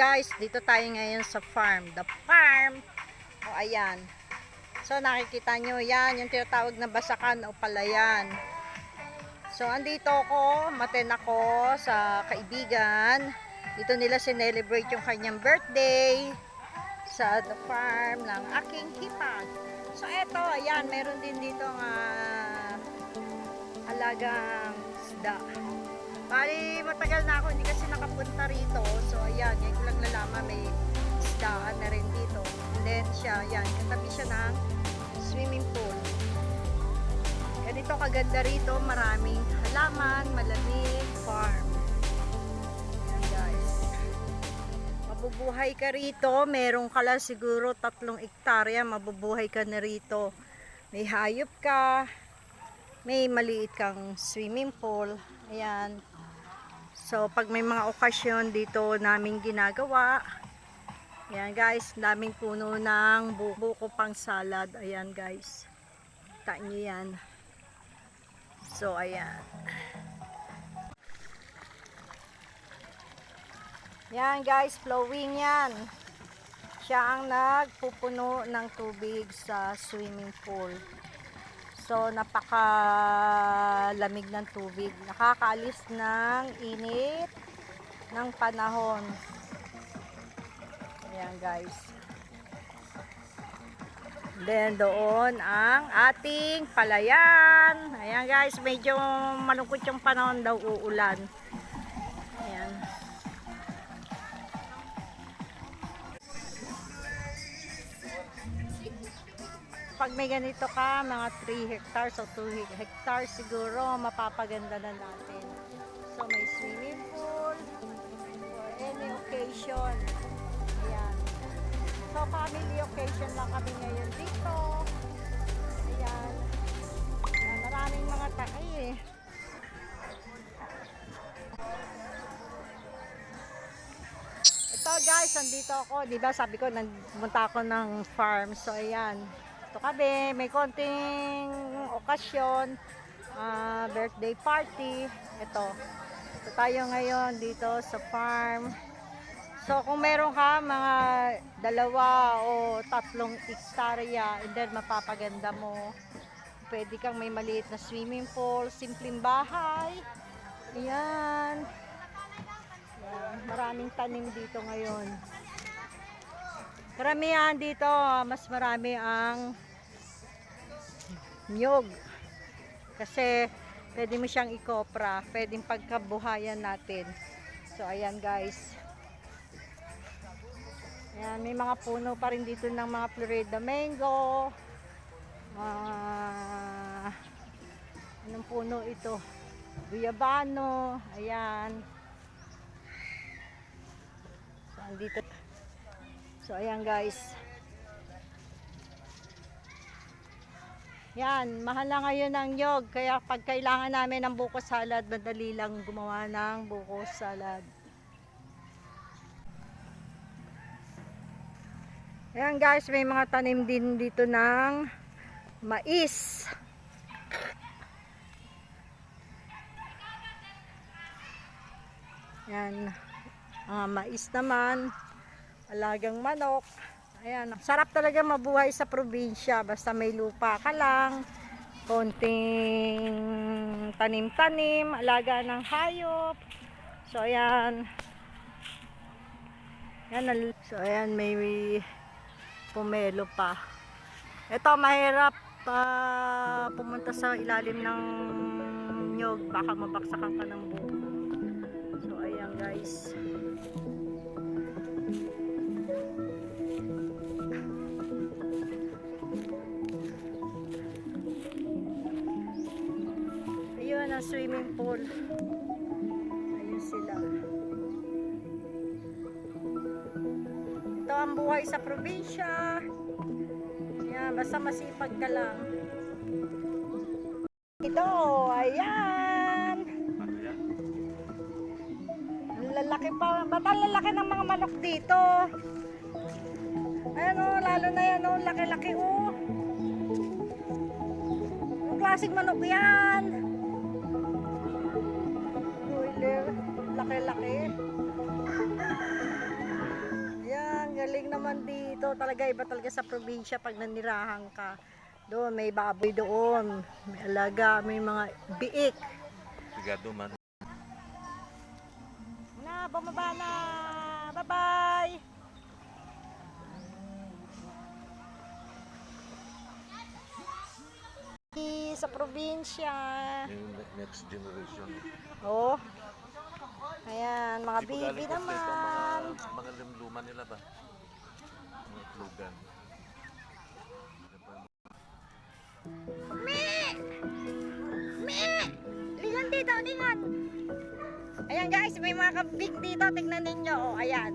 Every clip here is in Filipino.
guys, dito tayo ngayon sa farm. The farm. O ayan. So nakikita nyo yan, yung tinatawag na basakan o palayan. So andito ako, maten ako sa kaibigan. Dito nila sinelebrate yung kanyang birthday sa the farm ng aking hipag. So eto, ayan, meron din dito nga alagang isda. Bali, matagal na ako, hindi kasi nakapunta rito. So, ayan, ngayon ko lang nalaman may isdaan na rin dito. And then siya, ayan, katabi siya ng swimming pool. Ganito kaganda rito, maraming halaman, malamig, farm. Ayan guys. Mabubuhay ka rito, meron ka lang siguro tatlong ektarya, mabubuhay ka na rito. May hayop ka, may maliit kang swimming pool. Ayan. So, pag may mga okasyon dito namin ginagawa, ayan guys, daming puno ng bu- buko pang salad. Ayan guys. Kita nyo yan. So, ayan. Yan guys, flowing yan. Siya ang nagpupuno ng tubig sa swimming pool. So, napakalamig ng tubig. Nakakaalis ng init ng panahon. Ayan guys. Then, doon ang ating palayan. Ayan guys, medyo malungkot yung panahon daw uulan. Pag may ganito ka, mga 3 hectares o 2 hectares siguro, mapapaganda na natin. So, may swimming pool for any occasion. Ayan. So, family occasion lang kami ngayon dito. Ayan. Ayan maraming mga taay eh. Ito guys, andito ako. Di ba sabi ko, nagpunta ako ng farm. So, ayan. Ito kami, may konting okasyon, ah, birthday party. Ito. Ito tayo ngayon dito sa farm. So kung meron ka mga dalawa o tatlong hektarya, and then mapapaganda mo. Pwede kang may maliit na swimming pool, simpleng bahay. Ayan. Ayan. Maraming tanim dito ngayon. Karamihan dito, mas marami ang nyog. Kasi pwede mo siyang ikopra, pwedeng pagkabuhayan natin. So ayan guys. Ayan, may mga puno pa rin dito ng mga Florida mango. Ah, anong puno ito? Guyabano. Ayan. So, andito. So, ayan guys. Yan, mahal na ngayon ang nyog. Kaya pag kailangan namin ng buko salad, madali lang gumawa ng buko salad. Ayan guys, may mga tanim din dito ng mais. Yan, mga mais naman alagang manok. Ayan, sarap talaga mabuhay sa probinsya basta may lupa ka lang, konting tanim-tanim, alaga ng hayop. So ayan. Yan, al- so ayan may pumelo pa. Ito mahirap pa pumunta sa ilalim ng nyog, baka mabaksakan ka ng buko. So ayan guys. Swimming pool. Ayun sila. Ito ang buhay sa probinsya. Yan, basta masipag ka lang. Ito, ayan. Lalaki pa. Ba't lalaki ng mga manok dito? Ayan o, lalo na yan o, laki-laki o. Anong klaseng manok yan? Dito. Talaga iba talaga sa probinsya pag nanirahan ka. Doon, may baboy doon. May alaga, may mga biik. Sigado man. Na, bumaba na. Bye-bye. Sa probinsya. Yung next generation. Oh. Ayan, mga Di ba bibi galing kasi naman. Mga, mga limluman nila ba? Mga klugan. Lingan dito, lingan. Ayan guys, may mga kabig dito. Tingnan ninyo. Oh, ayan.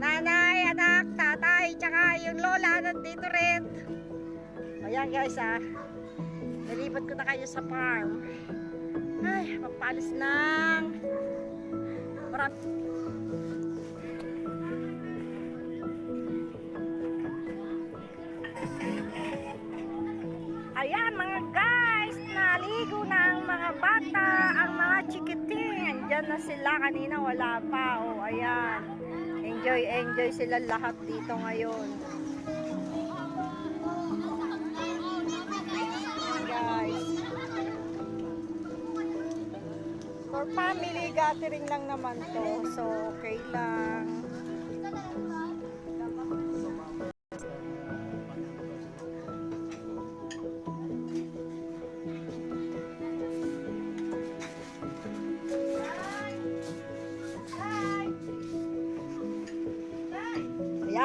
Nanay, anak, tatay, tsaka yung lola nandito rin. Ayan guys ah. Nalipat ko na kayo sa farm. Ay, magpalis ng... Marami. Chikiting. Andyan na sila, kanina wala pa. O, ayan. Enjoy, enjoy sila lahat dito ngayon. For family gathering lang naman to. So, okay lang.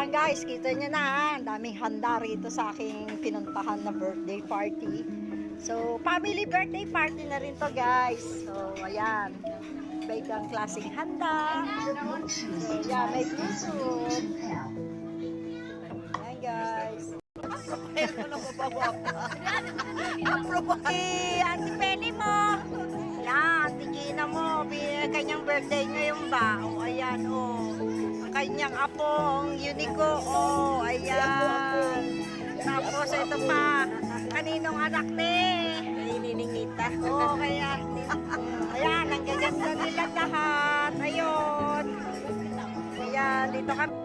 Ayan guys, kita nyo na ha. Ang daming handa rito sa aking pinuntahan na birthday party. So, family birthday party na rin to guys. So, ayan. May kang klaseng handa. Yeah, may biscuit. Ayan guys. Si Auntie Penny mo. Yan, Auntie Gina mo. Kanyang birthday ngayon ba? O, ayan, o. Ang kanyang apo, ang Unico, o. Ayan. Tapos, ito pa. Kaninong anak ni? Nininingita. Oo, kaya. Ayan, ang gaganda nila lahat. Ayun. Ayan, dito kami.